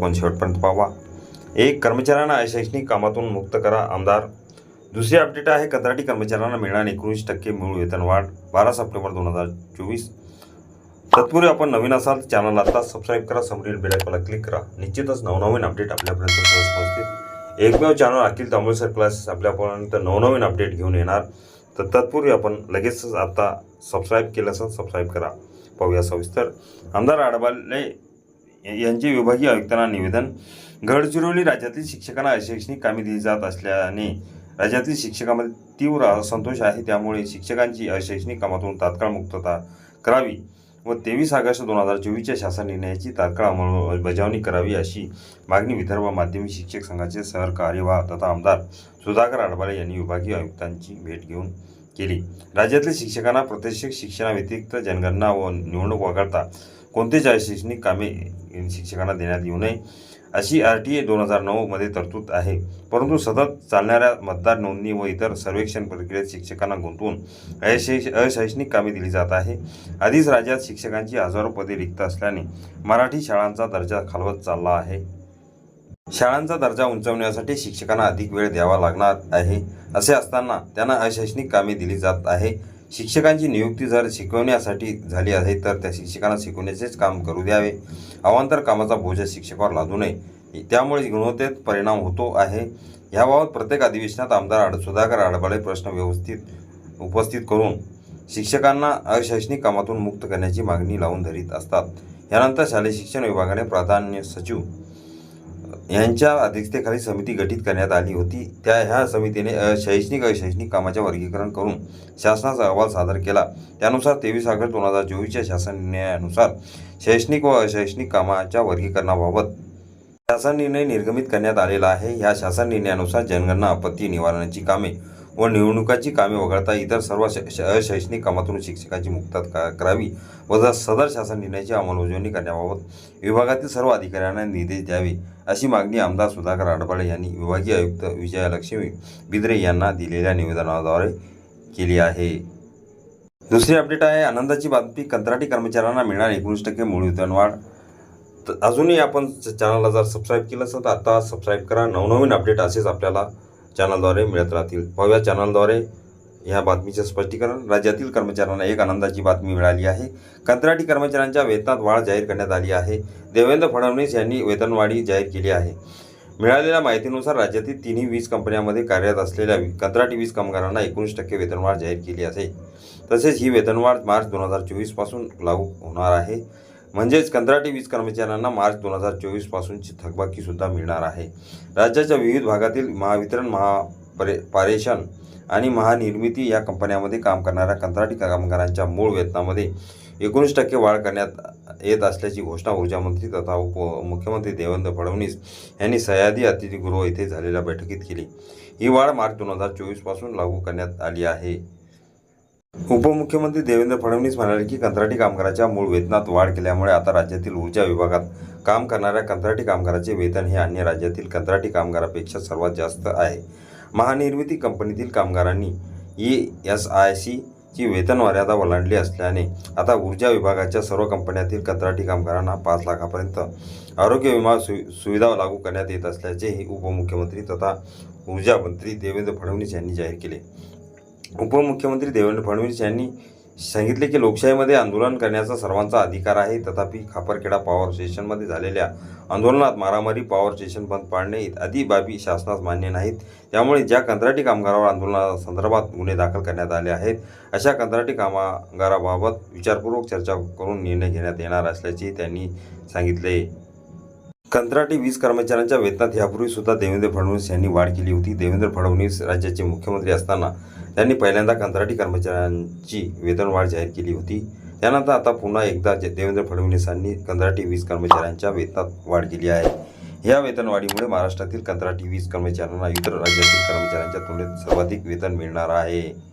आपण शेवटपर्यंत पाहावा एक कर्मचाऱ्यांना अशैक्षणिक कामातून मुक्त करा आमदार. दुसरी अपडेट आहे कंत्राटी कर्मचाऱ्यांना मिळणार एकोणीस टक्के मूळ वेतन वाढ बारा सप्टेंबर दोन हजार चोवीस. तत्पूर्वी आपण नवीन असाल तर चॅनल आता सबस्क्राईब करा समोरील बेलायकॉनला क्लिक करा. निश्चितच नवनवीन अपडेट आपल्यापर्यंत सहज पोहोचतील. एकमेव चॅनल अखिल तांबोळसर क्लासेस आपल्यापर्यंत नवनवीन अपडेट घेऊन येणार. तर तत्पूर्वी आपण लगेचच आता सबस्क्राईब केलं असं सबस्क्राईब करा. पाहूया सविस्तर. आमदार आडबाले यांचे विभागीय आयुक्तांना निवेदन. गडचिरोली राज्यातील शिक्षकांना अशैक्षणिक कामे दिली जात असल्याने राज्यातील शिक्षकांमध्ये तीव्र असंतोष आहे. त्यामुळे शिक्षकांची अशैक्षणिक कामातून तात्काळ मुक्तता करावी. व तेवीस ऑगस्ट दोन हजार चोवीसच्या शासन निर्णयाची तात्काळ अंमलबजावणी करावी अशी मागणी विदर्भ माध्यमिक शिक्षक संघाचे सहकार्यवाह तथा आमदार सुधाकर आडबाळे यांनी विभागीय आयुक्तांची भेट घेऊन केली. राज्यातील शिक्षकांना प्रत्यक्ष शिक्षणाव्यतिरिक्त जनगणना व निवडणूक वगळता कोणतेच शैक्षणिक कामे शिक्षकांना देण्यात येऊ नये. अशी आर टी ए दोन हजार नऊमध्ये तरतूद आहे. परंतु सतत चालणाऱ्या मतदार नोंदणी व इतर सर्वेक्षण प्रक्रियेत शिक्षकांना गुंतवून अशैक्ष अशैक्षणिक कामे दिली जात आहे. आधीच राज्यात शिक्षकांची हजारो पदे रिक्त असल्याने मराठी शाळांचा दर्जा खालवत चालला आहे. शाळांचा दर्जा उंचावण्यासाठी शिक्षकांना अधिक वेळ द्यावा लागणार आहे असे असताना त्यांना अशैक्षणिक कामे दिली जात आहे. शिक्षकांची नियुक्ती जर शिकवण्यासाठी झाली आहे तर त्या शिक्षकांना शिकवण्याचेच काम करू द्यावे. अवांतर कामाचा बोजा शिक्षकावर लादू नये. त्यामुळे गुणवत्तेत परिणाम होतो आहे. याबाबत प्रत्येक अधिवेशनात आमदार आड सुधाकर आडबाळे प्रश्न व्यवस्थित उपस्थित करून शिक्षकांना अशैक्षणिक कामातून मुक्त करण्याची मागणी लावून धरीत असतात. यानंतर शालेय शिक्षण विभागाने प्राधान्य सचिव यांच्या अध्यक्षतेखाली समिती गठीत करण्यात आली होती. त्या ह्या समितीने शैक्षणिक अशैक्षणिक कामाचे वर्गीकरण करून शासनाचा अहवाल सादर केला. त्यानुसार तेवीस ऑगस्ट दोन हजार चोवीसच्या शासन निर्णयानुसार शैक्षणिक व अशैक्षणिक कामाच्या वर्गीकरणाबाबत शासन निर्णय निर्गमित करण्यात आलेला आहे. या शासन निर्णयानुसार जनगणना आपत्ती निवारणाची कामे व निवडणुकाची कामे वगळता इतर सर्व शैक्षणिक श- कामातून शिक्षकाची मुक्तात का- करावी व जर सदर शासन निर्णयाची अंमलबजावणी करण्याबाबत विभागातील सर्व अधिकाऱ्यांना निर्देश द्यावे अशी मागणी आमदार सुधाकर आडबाळे यांनी विभागीय आयुक्त विजयालक्ष्मी बिद्रे यांना दिलेल्या निवेदनाद्वारे केली आहे. दुसरी अपडेट आहे आनंदाची बातमी कंत्राटी कर्मचाऱ्यांना मिळणार एकोणीस टक्के मूळ वेतनवाढ तर अजूनही आपण चॅनलला जर सबस्क्राईब केलं असेल तर आत्ता सबस्क्राईब करा. नवनवीन अपडेट असेच आपल्याला चॅनलद्वारे मिळत राहतील. पाहूया चॅनलद्वारे ह्या बातमीचे स्पष्टीकरण. राज्यातील कर्मचाऱ्यांना एक आनंदाची बातमी मिळाली आहे. कंत्राटी कर्मचाऱ्यांच्या वेतनात वाढ जाहीर करण्यात आली आहे. देवेंद्र फडणवीस यांनी वेतनवाढी जाहीर केली आहे. मिळालेल्या माहितीनुसार राज्यातील तिन्ही वीज कंपन्यांमध्ये कार्यरत असलेल्या कंत्राटी वीज कामगारांना एकोणीस टक्के वेतनवाढ जाहीर केली आहे. तसेच ही वेतनवाढ मार्च दोन हजार चोवीसपासून लागू होणार आहे. म्हणजेच कंत्राटी वीज कर्मचाऱ्यांना मार्च दोन हजार चोवीसपासूनची थकबाकीसुद्धा मिळणार आहे. राज्याच्या विविध भागातील महावितरण महापरे पारेषण आणि महानिर्मिती या कंपन्यांमध्ये काम करणाऱ्या कंत्राटी कामगारांच्या मूळ वेतनामध्ये एकोणीस टक्के वाढ करण्यात येत असल्याची घोषणा ऊर्जामंत्री तथा उप मुख्यमंत्री देवेंद्र फडणवीस यांनी सह्याद्री अतिथीगृह येथे झालेल्या बैठकीत केली. ही वाढ मार्च दोन हजार चोवीसपासून लागू करण्यात आली आहे. उपमुख्यमंत्री देवेंद्र फडणवीस म्हणाले की कंत्राटी कामगाराच्या मूळ वेतनात वाढ केल्यामुळे आता राज्यातील ऊर्जा विभागात काम करणाऱ्या कंत्राटी कामगाराचे वेतन हे अन्य राज्यातील कंत्राटी कामगारापेक्षा सर्वात जास्त आहे. महानिर्मिती कंपनीतील कामगारांनी ई एस आय सीची वेतन मर्यादा ओलांडली असल्याने आता ऊर्जा विभागाच्या सर्व कंपन्यातील कंत्राटी कामगारांना पाच लाखापर्यंत आरोग्य विमा सु सुविधा लागू करण्यात येत असल्याचेही उपमुख्यमंत्री तथा ऊर्जा मंत्री देवेंद्र फडणवीस यांनी जाहीर केले. उपमुख्यमंत्री देवेंद्र फडणवीस यांनी सांगितले की लोकशाहीमध्ये आंदोलन करण्याचा सर्वांचा अधिकार आहे. तथापि खापरखेडा पॉवर स्टेशनमध्ये झालेल्या आंदोलनात मारामारी पॉवर स्टेशन बंद पाडणे आदी बाबी शासनास मान्य नाहीत. त्यामुळे ज्या कंत्राटी कामगारावर आंदोलनासंदर्भात गुन्हे दाखल करण्यात आले आहेत अशा कंत्राटी कामगाराबाबत विचारपूर्वक चर्चा करून निर्णय घेण्यात येणार असल्याचे त्यांनी सांगितले. कंत्राटी वीज कर्मचाऱ्यांच्या वेतनात यापूर्वी सुद्धा देवेंद्र फडणवीस यांनी वाढ केली होती. देवेंद्र फडणवीस राज्याचे मुख्यमंत्री असताना त्यांनी पहिल्यांदा कंत्राटी कर्मचाऱ्यांची वेतनवाढ जाहीर केली होती. त्यानंतर आता पुन्हा एकदा देवेंद्र फडणवीसांनी कंत्राटी वीज कर्मचाऱ्यांच्या वेतनात वाढ केली आहे. या वेतनवाढीमुळे महाराष्ट्रातील कंत्राटी वीज कर्मचाऱ्यांना इतर राज्यातील कर्मचाऱ्यांच्या तुलनेत सर्वाधिक वेतन मिळणार आहे.